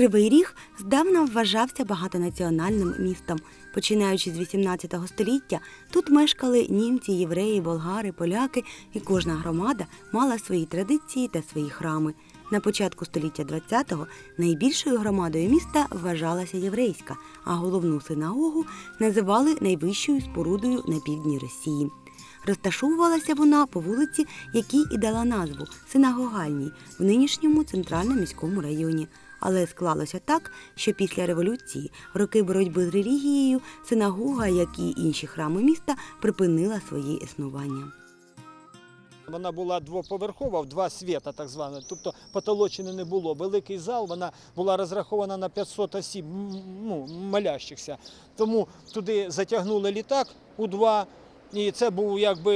Кривий Ріг здавна вважався багатонаціональним містом. Починаючи з 18 століття, тут мешкали німці, євреї, болгари, поляки, і кожна громада мала свої традиції та свої храми. На початку століття ХХ найбільшою громадою міста вважалася єврейська, а головну синагогу називали найвищою спорудою на півдні Росії. Розташовувалася вона по вулиці, якій і дала назву Синагогальній в нинішньому центральному міському районі. Але склалося так, що після революції, роки боротьби з релігією, синагога, як і інші храми міста, припинила своє існування. Вона була двоповерхова, в два світа, так звана, тобто потолочини не було. Великий зал, вона була розрахована на 500 осіб, ну, молящихся. Тому туди затягнули літак у два. І це був якби,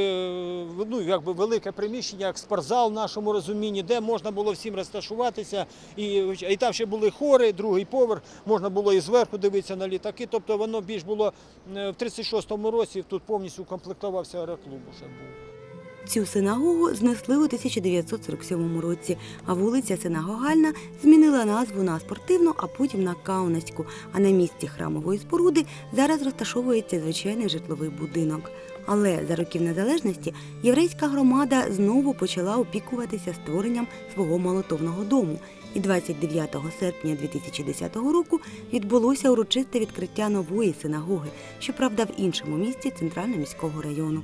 ну, якби велике приміщення, як спортзал в нашому розумінні, де можна було всім розташуватися. І, і там ще були хори, другий поверх, можна було і зверху дивитися на літаки. Тобто воно більш було е, в 36-му році, тут повністю укомплектувався аероклуб уже був. Цю синагогу знесли у 1947 році, а вулиця Синагогальна змінила назву на спортивну, а потім на Каунаську. А на місці храмової споруди зараз розташовується звичайний житловий будинок. Але за років незалежності єврейська громада знову почала опікуватися створенням свого молотовного дому. І 29 серпня 2010 року відбулося урочисте відкриття нової синагоги, щоправда, в іншому місті центрально-міського району.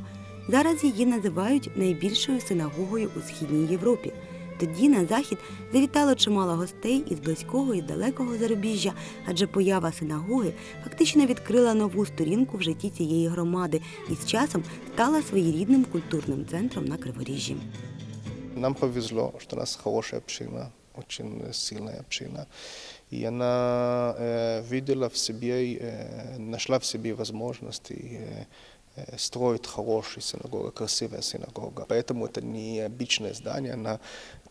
Зараз її називають найбільшою синагогою у східній Європі. Тоді на захід завітало чимало гостей із близького і далекого зарубіжжя, адже поява синагоги фактично відкрила нову сторінку в житті цієї громади і з часом стала своєрідним культурним центром на Криворіжжі. Нам повезло, что у нас хорошая община, очень сильная община. И она э, видела в себе, э, нашла в себе возможности э, э, строить хорошую синагогу, красивая синагога. Поэтому это не обычное здание, она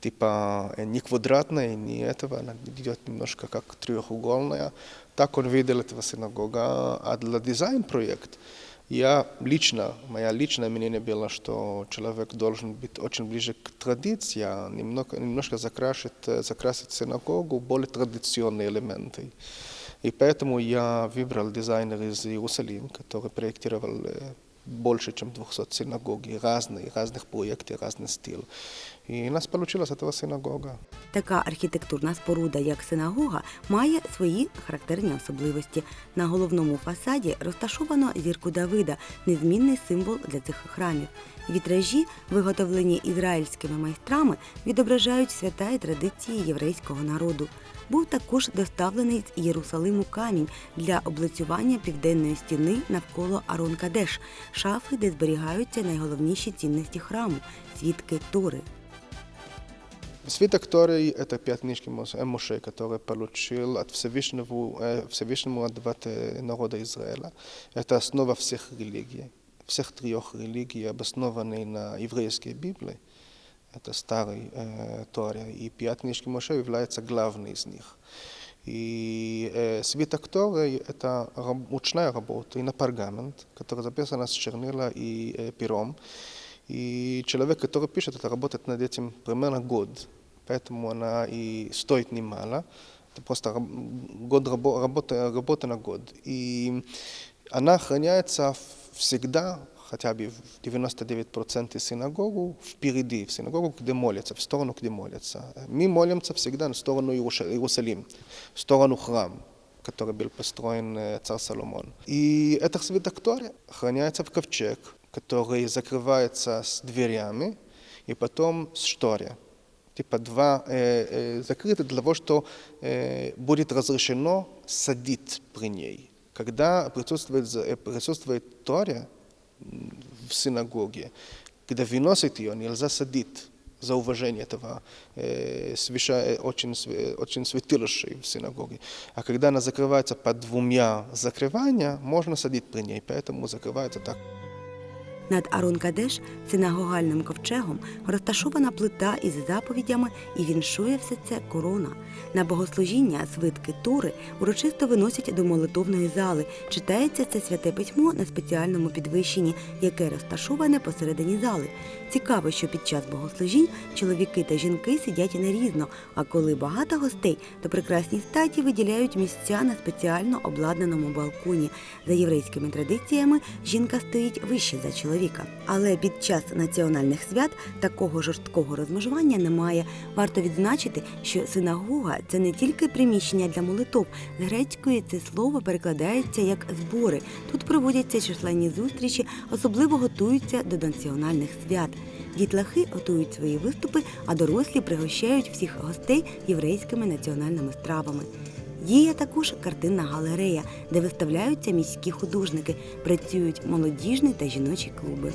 типа э, не квадратная, не этого, она идет немножко как трехугольная. Так он видел этого синагога. А для дизайн-проект я лично, моя личное мнение было, что человек должен быть очень ближе к традиции, а немного, немножко закрасить, э, закрасить синагогу более традиционные элементы. И поэтому я выбрал дизайнера из Иерусалима, который проектировал э, больше, чем 200 синагог, и разные, разных проектов, разный стиль. У нас получилась этого синагога. Така архітектурна споруда, як синагога, має свої характерні особливості. На головному фасаді розташовано зірку Давида, незмінний символ для цих храмів. Вітражі, виготовлені ізраїльськими майстрами, відображають свята і традиції єврейського народу. Був також доставлений з Єрусалиму камінь для облицювання південної стіни навколо Арон Кадеш, шафи, де зберігаються найголовніші цінності храму свідки Тори. Свиток Торы – это пять книжки Моше, Моше, который получил от Всевышнего, э, Всевышнего от э, народа Израиля. Это основа всех религий, всех трех религий, обоснованные на еврейской Библии. Это старый э, Торе. И пять книжки Моше является главной из них. И э, свиток Торы – это раб- работа и на пергамент, который записан с чернила и э, пером. И человек, который пишет, это работает над этим примерно год. Поэтому она и стоит немало. Это просто год рабо- работа, работа на год. И она охраняется всегда, хотя бы в 99% синагогу, впереди, в синагогу, где молятся, в сторону, где молятся. Мы молимся всегда в сторону Иерусалим, в сторону храма который был построен э, царь Соломон. И этот свиток Торы храняется в ковчег, который закрывается с дверями и потом с шторе. Типа два э, э, закрыты для того, что э, будет разрешено садить при ней. Когда присутствует, за- э, присутствует Торе м, в синагоге, когда выносит ее, нельзя садить за уважение этого э, свяща- э, очень, свя- очень святилища в синагоге. А когда она закрывается под двумя закрывания, можно садить при ней, поэтому закрывается так. Над Арон Кадеш, синагогальним ковчегом, розташована плита із заповідями і віншує все це корона. На богослужіння свитки Тори урочисто виносять до молитовної зали. Читається це святе письмо на спеціальному підвищенні, яке розташоване посередині зали. Цікаво, що під час богослужінь чоловіки та жінки сидять нерізно, а коли багато гостей, то прекрасні статі виділяють місця на спеціально обладнаному балконі. За єврейськими традиціями жінка стоїть вище за чоловіка. Але під час національних свят такого жорсткого розмежування немає. Варто відзначити, що синагога це не тільки приміщення для молитов. З грецької це слово перекладається як збори. Тут проводяться численні зустрічі, особливо готуються до національних свят. Дітлахи готують свої виступи, а дорослі пригощають всіх гостей єврейськими національними стравами. Є також картинна галерея, де виставляються міські художники, працюють молодіжні та жіночі клуби.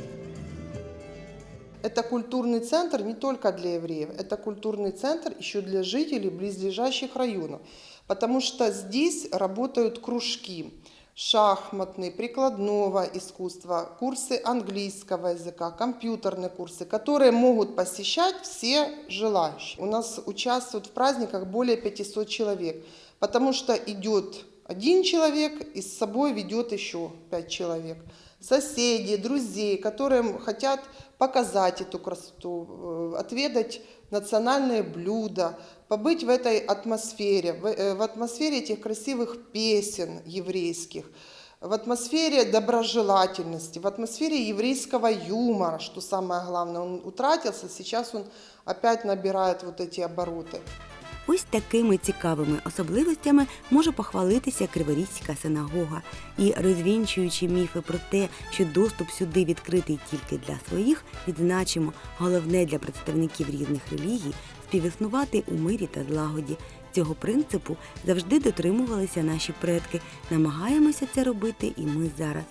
Это культурный центр не только для евреев, это культурный центр еще для жителей близлежащих районов, потому что здесь работают кружки шахматные, прикладного искусства, курсы английского языка, компьютерные курсы, которые могут посещать все желающие. У нас участвуют в праздниках более 500 человек, Потому что идет один человек и с собой ведет еще пять человек. Соседи, друзей, которые хотят показать эту красоту, э, отведать национальные блюда, побыть в этой атмосфере, э, в атмосфере этих красивых песен еврейских, в атмосфере доброжелательности, в атмосфере еврейского юмора, что самое главное. Он утратился, сейчас он опять набирает вот эти обороты. Ось такими цікавими особливостями може похвалитися Криворізька синагога. І розвінчуючи міфи про те, що доступ сюди відкритий тільки для своїх, відзначимо головне для представників різних релігій співіснувати у мирі та злагоді. Цього принципу завжди дотримувалися наші предки. Намагаємося це робити і ми зараз.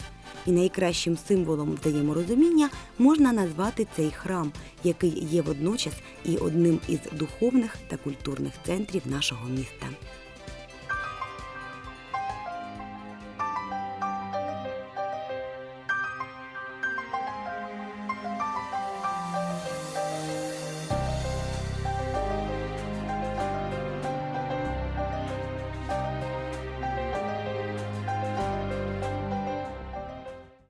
І найкращим символом взаєморозуміння можна назвати цей храм, який є водночас і одним із духовних та культурних центрів нашого міста.